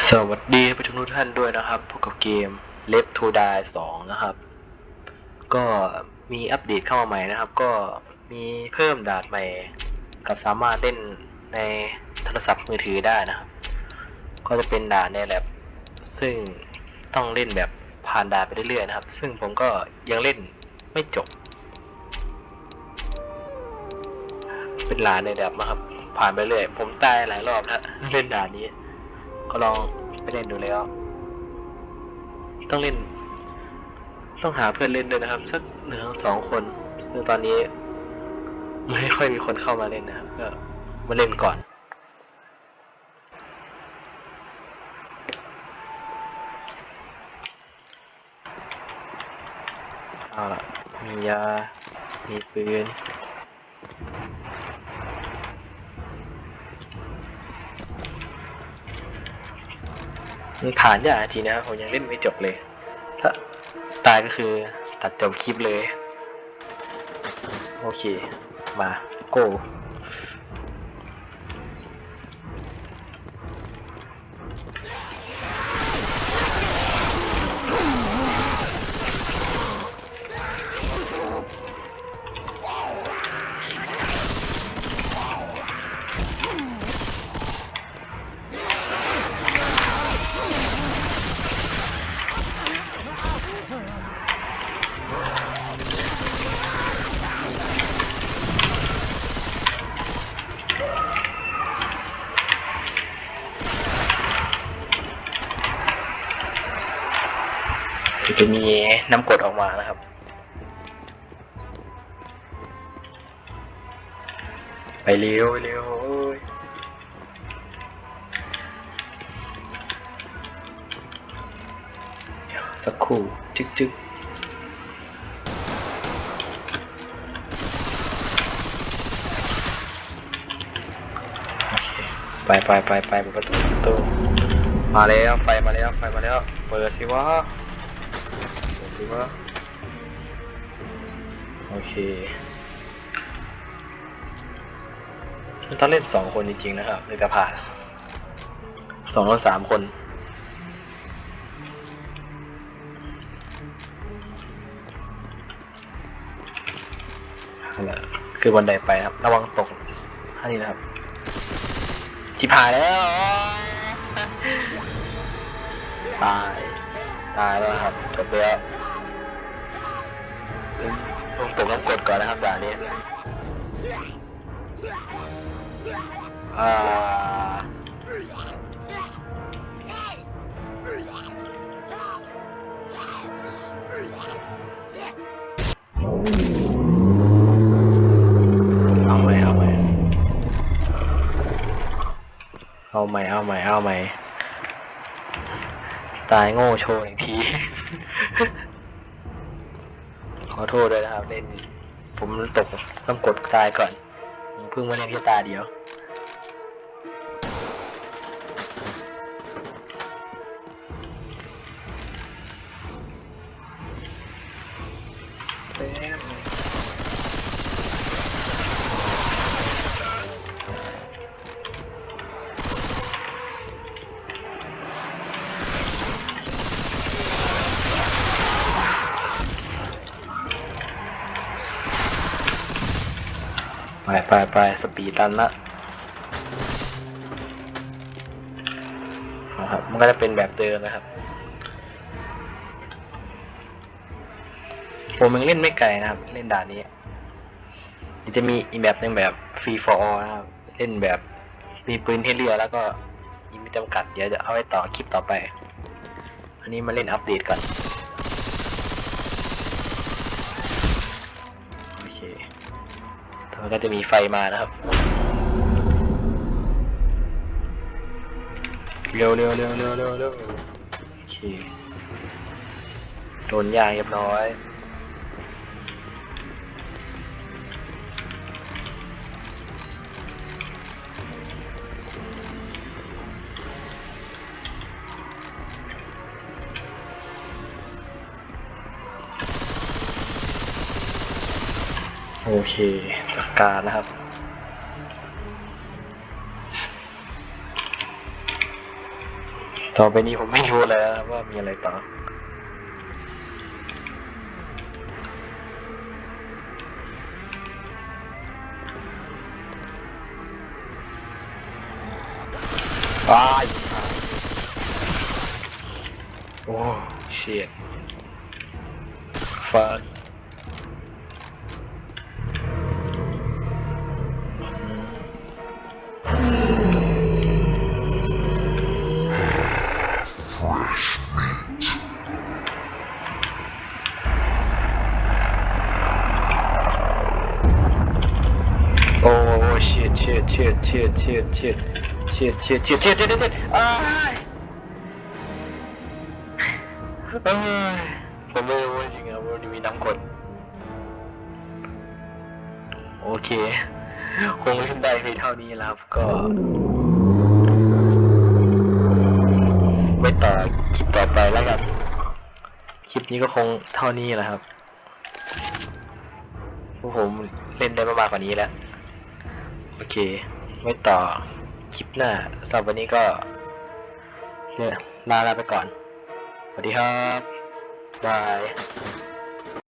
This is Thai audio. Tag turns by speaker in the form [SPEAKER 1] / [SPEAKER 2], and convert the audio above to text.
[SPEAKER 1] สวัสดีไปทุกท่านด้วยนะครับพบกับเกม Left to Die 2 นะครับ ก็มีอัปเดตเข้ามาใหม่นะครับ ก็มีเพิ่มดานใหม่ กับสามารถเล่นในโทรศัพท์มือถือได้นะครับ ก็จะเป็นดานในแลบซึ่งต้องเล่นแบบผ่านดานไปเรื่อยๆนะครับ ซึ่งผมก็ยังเล่นไม่จบ เป็นด่านในแลบนะครับ ผ่านไปเรื่อยผมตายหลายรอบแล้วเล่นด่านนี้ ก็ลองไปเล่นดูแล้ว ต้องเล่น ต้องหาเพื่อนเล่นด้วยนะครับ สักหนึ่งสองคนซึ่งตอนนี้ ไม่ค่อยมีคนเข้ามาเล่นนะครับ ก็มาเล่นก่อนเอาละมียา มีปืน มันผ่านยากทีนะผมยังเล่นไม่จบเลย ถ้าตายก็คือตัดจบคลิปเลย โอเค มาโก คือจะมีน้ำกรดออกมานะครับ ไปเร็วเร็วสักครู่จึ๊กจึ๊กไปไปไปไปเปิดประตูประตูมาแล้วไฟมาแล้วไฟมาแล้ว เปิดสิวะ เปิดสิวะโอเคมันต้องเล่นสองคนจริงๆนะครับถึงจะผ่านสองหรือสามคนนั่นแหละคือบันไดไปครับ ระวังตกท่านี้นะครับชิบหายแล้ว ตาย ตายแล้วครับจบแล้ว ลงตกน้ำกดก่อนนะครับด่านนี้อ่าเอาใหม่เอาใหม่เอาใหม่เอาใหม่เอาใหม่ตายโง่โชว์อีกที อโทษด้วยนะครับ เล่น ผมตกต้องกดตายก่อน เพิ่งมาเล่นแค่ตาเดียวไป ไปไปสปีดรันละนะครับมันก็จะเป็นแบบเดิมนะครับ ผมยังเล่นไม่ไกลนะครับ เล่นด่านนี้จะมีอีกแบบหนึ่งแบบ free for all นะครับ เล่นแบบมีปืนให้เลือกแล้วก็ยิงไม่จำกัด เดี๋ยวจะเอาไว้ต่อคลิปต่อไป อันนี้มาเล่นอัปเดตก่อน แล้วก็จะมีไฟมานะครับ เร็วเร็วเร็วเร็วเร็วเร็วโอเคโดนยางเรียบร้อยโอเค หลักการนะครับ ต่อไปนี้ผมไม่รู้แล้วครับว่ามีอะไรต่ออ้ายโอ้เชียฟัก ชียเชียเชียเชียเชียเชียเชียเชียเชียเชียเชียเชียเชียอ้ายเอ้ยผมไม่รู้จริงๆครับว่ามีน้ำกดโอเค คงเล่นได้เพียงเท่านี้แล้วก็ ไม่ต่อคลิปต่อไปแล้วกันคลิปนี้ก็คงเท่านี้แหละครับ ผมเล่นได้มากกว่านี้แล้ว เค ไม่ต่อคลิปหน้าสำหรับวันนี้ก็เนี่ยลาลาไปก่อน สวัสดีครับ บาย